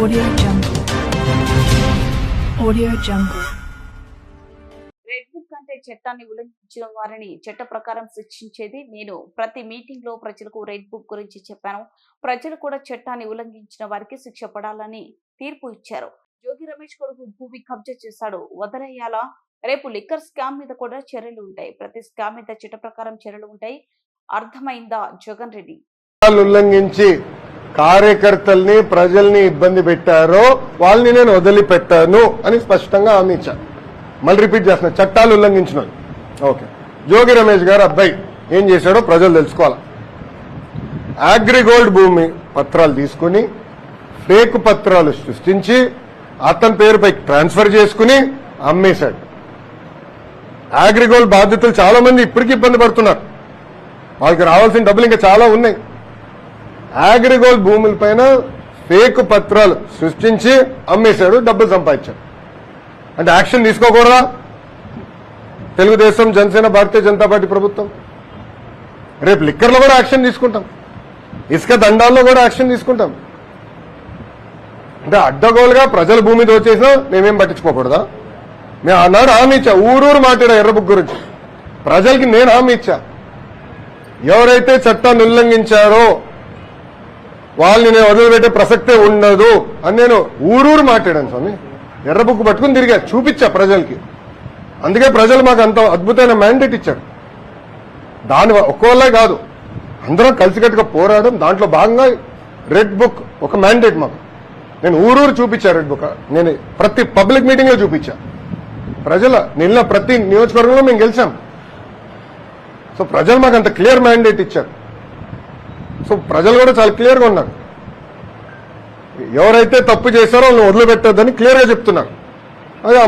Audio Jungle. Audio Jungle. Red book అంటే చట్టాన్ని ఉల్లంఘించిన వారిని చట్ట ప్రకారం శిక్షించేది నేను. ప్రతి మీటింగ్లో ప్రజలకు రెడ్ బుక్ గురించి చెప్పాను. ప్రజలు కూడా చట్టాన్ని ఉల్లంఘించిన వారికి శిక్ష పడాలని తీర్పు ఇచ్చారు. జోగి రమేష్ కొడుకు భూమి కబ్జా చేశాడు. వదలయ్యాలా? రేపు లిక్కర్ స్కామ్ మీద కూడా చర్యలు ఉంటాయి. ప్రతి స్కామ్ మీద చట్ట ప్రకారం చర్యలు ఉంటాయి. అర్థమైందా జగన్ రెడ్డి? చట్టాలు ఉల్లంఘించి కార్యకర్తల్ని ప్రజల్ని ఇబ్బంది పెట్టారో వాళ్ళని నేను వదిలిపెట్టాను అని స్పష్టంగా హామీ ఇచ్చాను మళ్ళీ రిపీట్ చేస్తున్నా చట్టాలు ఉల్లంఘించిన ఓకే. జోగి రమేష్ గారు అబ్బాయి. ఏం చేశాడో ప్రజలు తెలుసుకోవాలి? అగ్రిగోల్డ్ భూమి పత్రాలు తీసుకుని ఫేక్ పత్రాలు సృష్టించి అతని పేరుపై ట్రాన్స్ఫర్ చేసుకుని అమ్మేశాడు. అగ్రిగోల్డ్ బాధితులు చాలా మంది ఇప్పటికీ ఇబ్బంది పడుతున్నారు. వాళ్ళకి రావాల్సిన డబ్బులు ఇంకా చాలా ఉన్నాయి. అగ్రిగోల్డ్ భూములపైన ఫేక్ పత్రాలు సృష్టించి అమ్మేశాడు డబ్బులు సంపాదించాడు. అంటే యాక్షన్ తీసుకోకూడదా? తెలుగుదేశం జనసేన భారతీయ జనతా పార్టీ ప్రభుత్వం. రేపు లిక్కర్లో కూడా యాక్షన్ తీసుకుంటాం. ఇసుక దండాల్లో కూడా యాక్షన్ తీసుకుంటాం. అంటే అడ్డగోలుగా ప్రజల భూమి దోచేసినా మేమేం పట్టించుకోకూడదా? మేము ఆనాడు హామీ ఇచ్చా. ఊరూరు మాట్లాడా ఎర్రబుక్ గురించి. ప్రజలకి నేను హామీ ఇచ్చా. ఎవరైతే చట్టాన్ని ఉల్లంఘించారో వాళ్ళని నేను వదిలిపెట్టే ప్రసక్తే ఉండదు అని నేను ఊరూరు మాట్లాడాను స్వామి. ఎర్ర బుక్ పట్టుకుని తిరిగా చూపించా ప్రజలకి. అందుకే ప్రజలు మాకు అంత అద్భుతమైన మ్యాండేట్ ఇచ్చారు. దాని ఒక్కోళ్ళే కాదు అందరం కలిసికట్టుగా పోరాడడం దాంట్లో భాగంగా రెడ్ బుక్ ఒక మ్యాండేట్ మాకు. నేను ఊరూరు చూపించా రెడ్ బుక్ నేను ప్రతి పబ్లిక్ మీటింగ్లో చూపించా. ప్రజల నిన్న ప్రతి నియోజకవర్గంలో మేము గెలిచాం. సో ప్రజలు మాకు అంత క్లియర్ మ్యాండేట్ ఇచ్చారు. సో ప్రజలు కూడా చాలా క్లియర్గా ఉన్నారు. ఎవరైతే తప్పు చేశారో వాళ్ళని వదిలిపెట్టద్దని క్లియర్గా చెప్తున్నారు. అదే